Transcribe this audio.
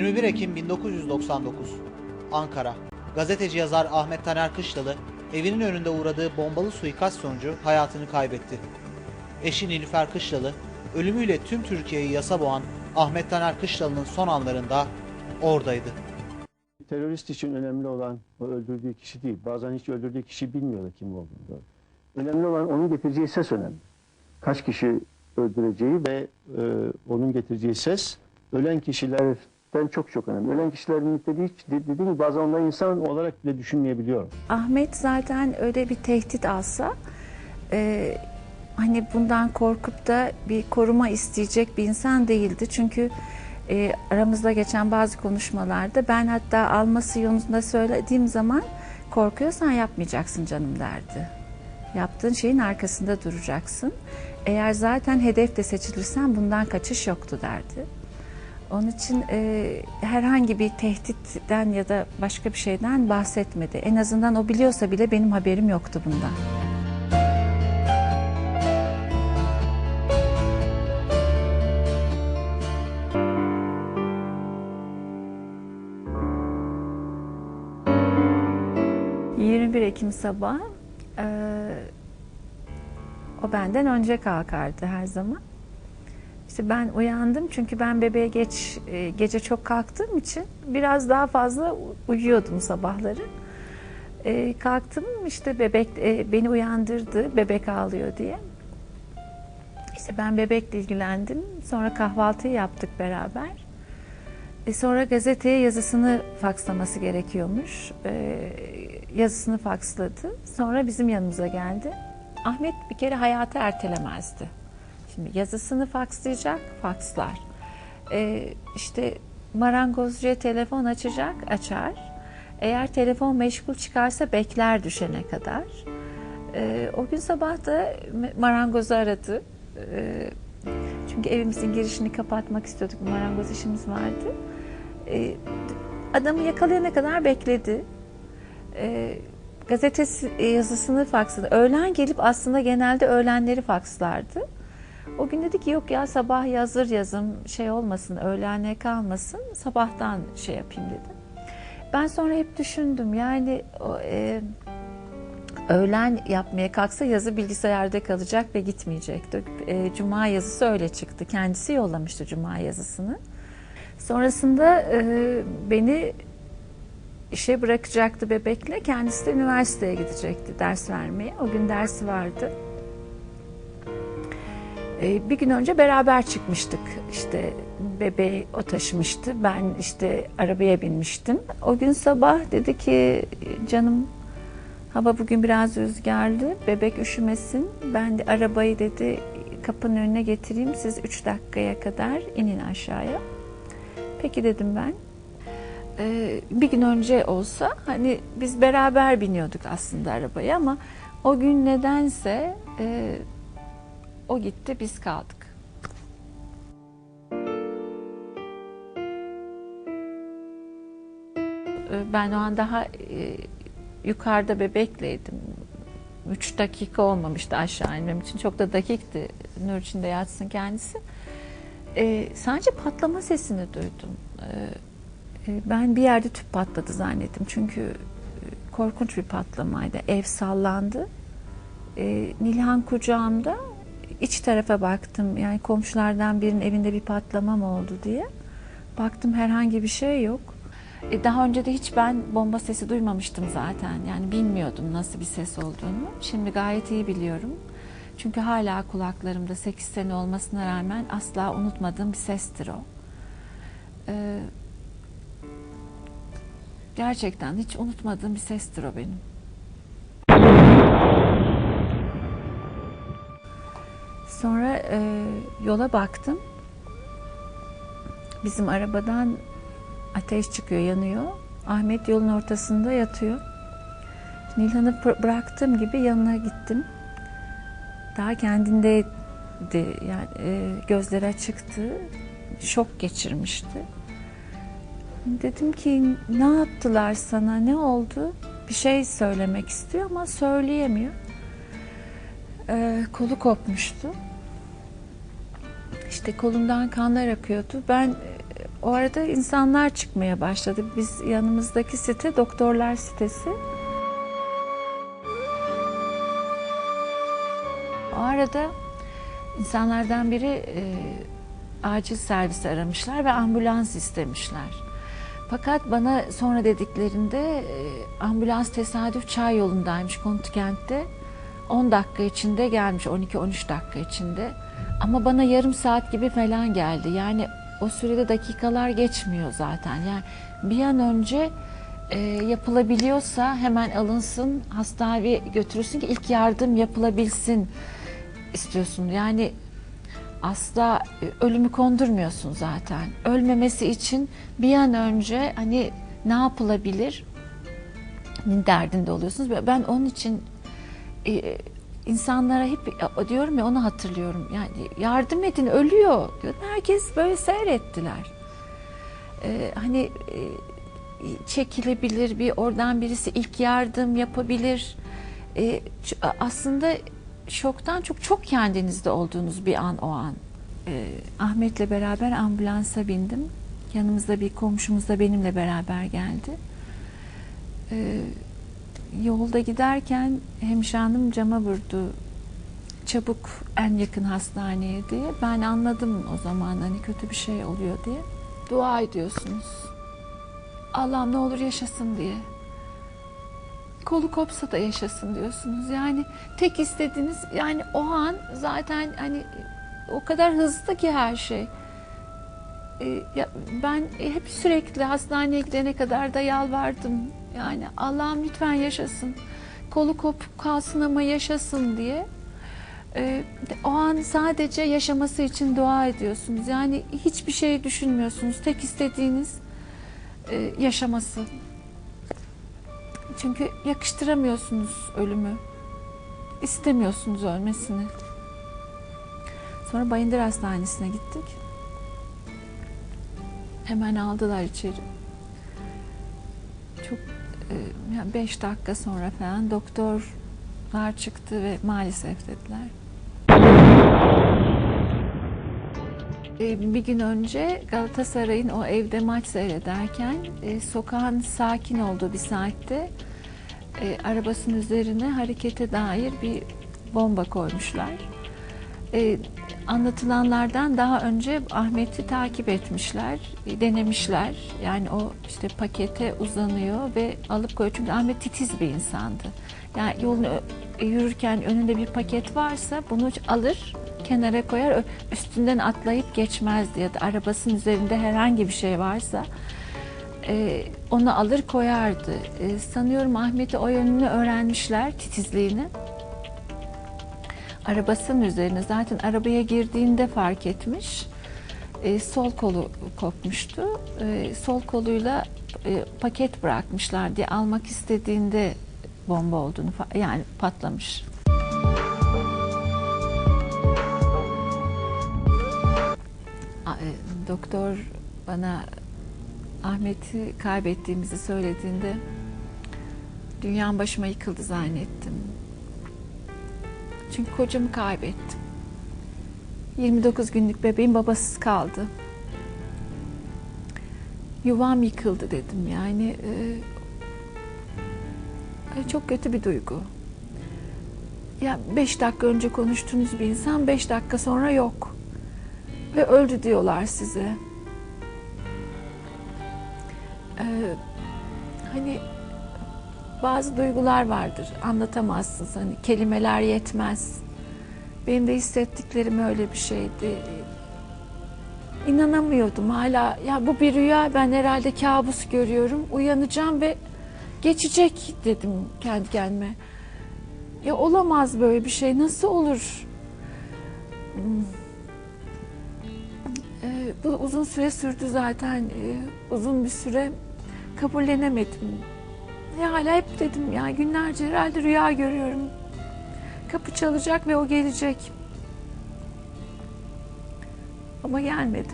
21 Ekim 1999 Ankara Gazeteci yazar Ahmet Taner Kışlalı evinin önünde uğradığı bombalı suikast sonucu hayatını kaybetti. Eşi Nilüfer Kışlalı ölümüyle tüm Türkiye'yi yasa boğan Ahmet Taner Kışlalı'nın son anlarında oradaydı. Terörist için önemli olan o öldürdüğü kişi değil. Bazen hiç öldürdüğü kişi bilmiyor da kim olduğunu. Önemli olan onun getireceği ses önemli. Kaç kişi öldüreceği ve e, onun getireceği ses ölen kişilerden çok çok önemli. Ölen kişilerin niteliği hiç de- dediğim bazen onları insan olarak bile düşünmeyebiliyorum. Ahmet zaten öyle bir tehdit alsa e, hani bundan korkup da bir koruma isteyecek bir insan değildi. Çünkü e, aramızda geçen bazı konuşmalarda ben hatta alması yolunda söylediğim zaman korkuyorsan yapmayacaksın canım derdi. Yaptığın şeyin arkasında duracaksın. Eğer zaten hedefte seçilirsen bundan kaçış yoktu derdi. Onun için e, herhangi bir tehditten ya da başka bir şeyden bahsetmedi. En azından o biliyorsa bile benim haberim yoktu bundan. ...21 Ekim sabahı... e, ...o benden önce kalkardı her zaman. İşte ben uyandım çünkü ben bebeğe geç e, gece çok kalktığım için biraz daha fazla uyuyordum sabahları. E, kalktım işte bebek e, beni uyandırdı bebek ağlıyor diye. İşte ben bebekle ilgilendim. Sonra kahvaltıyı yaptık beraber. E, sonra gazeteye yazısını fakslaması gerekiyormuş. E, yazısını faksladı. Sonra bizim yanımıza geldi. Ahmet bir kere hayatı ertelemezdi. Şimdi yazısını fakslayacak, fakslar. Ee, işte marangozcuya telefon açacak, açar. Eğer telefon meşgul çıkarsa bekler düşene kadar. Ee, o gün sabah da marangozu aradı. Ee, çünkü evimizin girişini kapatmak istiyorduk, marangoz işimiz vardı. Ee, adamı yakalayana kadar bekledi. Ee, gazetesi e, yazısını faksladı. Öğlen gelip aslında genelde öğlenleri fakslardı. O gün dedi ki yok ya sabah yazır yazım şey olmasın öğlene kalmasın sabahtan şey yapayım dedi. Ben sonra hep düşündüm yani e, öğlen yapmaya kalksa yazı bilgisayarda kalacak ve gitmeyecekti. E, Cuma yazısı öyle çıktı. Kendisi yollamıştı Cuma yazısını. Sonrasında e, beni işe bırakacaktı bebekle. Kendisi de üniversiteye gidecekti ders vermeye. O gün dersi vardı. Ee, bir gün önce beraber çıkmıştık. İşte bebeği o taşımıştı. Ben işte arabaya binmiştim. O gün sabah dedi ki canım hava bugün biraz rüzgarlı. Bebek üşümesin. Ben de arabayı dedi kapının önüne getireyim. Siz üç dakikaya kadar inin aşağıya. Peki dedim ben. Ee, bir gün önce olsa hani biz beraber biniyorduk aslında arabaya ama o gün nedense e, o gitti biz kaldık. Ee, Ben o an daha e, yukarıda bebekleydim. Üç dakika olmamıştı aşağı inmem için. Çok da dakikti. Nur içinde yatsın kendisi. Ee, sadece patlama sesini duydum. Ee, e, ben bir yerde tüp patladı zannettim. Çünkü e, korkunç bir patlamaydı. Ev sallandı. Ee, Nilhan kucağımda iç tarafa baktım. Yani komşulardan birinin evinde bir patlama mı oldu diye. Baktım herhangi bir şey yok. E, daha önce de hiç ben bomba sesi duymamıştım zaten. Yani bilmiyordum nasıl bir ses olduğunu. Şimdi gayet iyi biliyorum. Çünkü hala kulaklarımda 8 sene olmasına rağmen asla unutmadığım bir sestir o. Ee, gerçekten hiç unutmadığım bir sestir o benim. Sonra e, yola baktım. Bizim arabadan ateş çıkıyor, yanıyor. Ahmet yolun ortasında yatıyor. Nilhan'ı bı- bıraktığım gibi yanına gittim. Daha kendindeydi. Yani e, gözleri açıktı. Şok geçirmişti. Dedim ki ne yaptılar sana, ne oldu? Bir şey söylemek istiyor ama söyleyemiyor. Ee, kolu kopmuştu. İşte kolundan kanlar akıyordu. Ben e, O arada insanlar çıkmaya başladı. Biz yanımızdaki site doktorlar sitesi. O arada insanlardan biri e, acil servis aramışlar ve ambulans istemişler. Fakat bana sonra dediklerinde e, ambulans tesadüf çay yolundaymış kontikentte. 10 dakika içinde gelmiş, 12-13 dakika içinde. Ama bana yarım saat gibi falan geldi. Yani o sürede dakikalar geçmiyor zaten. Yani bir an önce e, yapılabiliyorsa hemen alınsın, hastaneye götürülsün ki ilk yardım yapılabilsin istiyorsun. Yani asla e, ölümü kondurmuyorsun zaten. Ölmemesi için bir an önce hani ne yapılabilir derdinde oluyorsunuz. Ben onun için e, insanlara hep diyorum ya onu hatırlıyorum. Yani yardım edin ölüyor. diyor. Herkes böyle seyrettiler. E, hani e, çekilebilir bir oradan birisi ilk yardım yapabilir. E, ç- aslında şoktan çok çok kendinizde olduğunuz bir an o an. E, Ahmet'le beraber ambulansa bindim. Yanımızda bir komşumuz da benimle beraber geldi. E, yolda giderken hemşire hanım cama vurdu. Çabuk en yakın hastaneye diye. Ben anladım o zaman hani kötü bir şey oluyor diye. Dua ediyorsunuz. Allah'ım ne olur yaşasın diye. Kolu kopsa da yaşasın diyorsunuz. Yani tek istediğiniz yani o an zaten hani o kadar hızlı ki her şey. Ee, ben hep sürekli hastaneye gidene kadar da yalvardım. Yani Allah'ım lütfen yaşasın. Kolu kopup kalsın ama yaşasın diye. Ee, o an sadece yaşaması için dua ediyorsunuz. Yani hiçbir şey düşünmüyorsunuz. Tek istediğiniz e, yaşaması. Çünkü yakıştıramıyorsunuz ölümü. İstemiyorsunuz ölmesini. Sonra Bayındır Hastanesi'ne gittik. Hemen aldılar içeri. Çok e, yani beş dakika sonra falan doktorlar çıktı ve maalesef dediler. E, bir gün önce Galatasaray'ın o evde maç seyrederken e, sokağın sakin olduğu bir saatte e, arabasının üzerine harekete dair bir bomba koymuşlar. Anlatılanlardan daha önce Ahmet'i takip etmişler, e, denemişler. Yani o işte pakete uzanıyor ve alıp koyuyor. Çünkü Ahmet titiz bir insandı. Yani yolunu yürürken önünde bir paket varsa bunu alır, kenara koyar, üstünden atlayıp geçmezdi. Ya da arabasının üzerinde herhangi bir şey varsa e, onu alır koyardı. E, sanıyorum Ahmet'i o yönünü öğrenmişler, titizliğini arabasının üzerine zaten arabaya girdiğinde fark etmiş. E, sol kolu kopmuştu. E, sol koluyla e, paket bırakmışlar diye almak istediğinde bomba olduğunu yani patlamış. E, Doktor bana Ahmet'i kaybettiğimizi söylediğinde dünyam başıma yıkıldı zannettim. Çünkü kocamı kaybettim. 29 günlük bebeğim babasız kaldı. Yuvam yıkıldı dedim yani. e, çok kötü bir duygu. Ya 5 dakika önce konuştuğunuz bir insan 5 dakika sonra yok. Ve öldü diyorlar size. E, hani bazı duygular vardır. Anlatamazsınız. Hani kelimeler yetmez. Benim de hissettiklerim öyle bir şeydi. İnanamıyordum hala. Ya bu bir rüya. Ben herhalde kabus görüyorum. Uyanacağım ve geçecek dedim kendi kendime. Ya olamaz böyle bir şey. Nasıl olur? Hmm. Ee, bu uzun süre sürdü zaten. Ee, uzun bir süre kabullenemedim. Ya hala hep dedim ya günlerce herhalde rüya görüyorum. Kapı çalacak ve o gelecek. Ama gelmedi.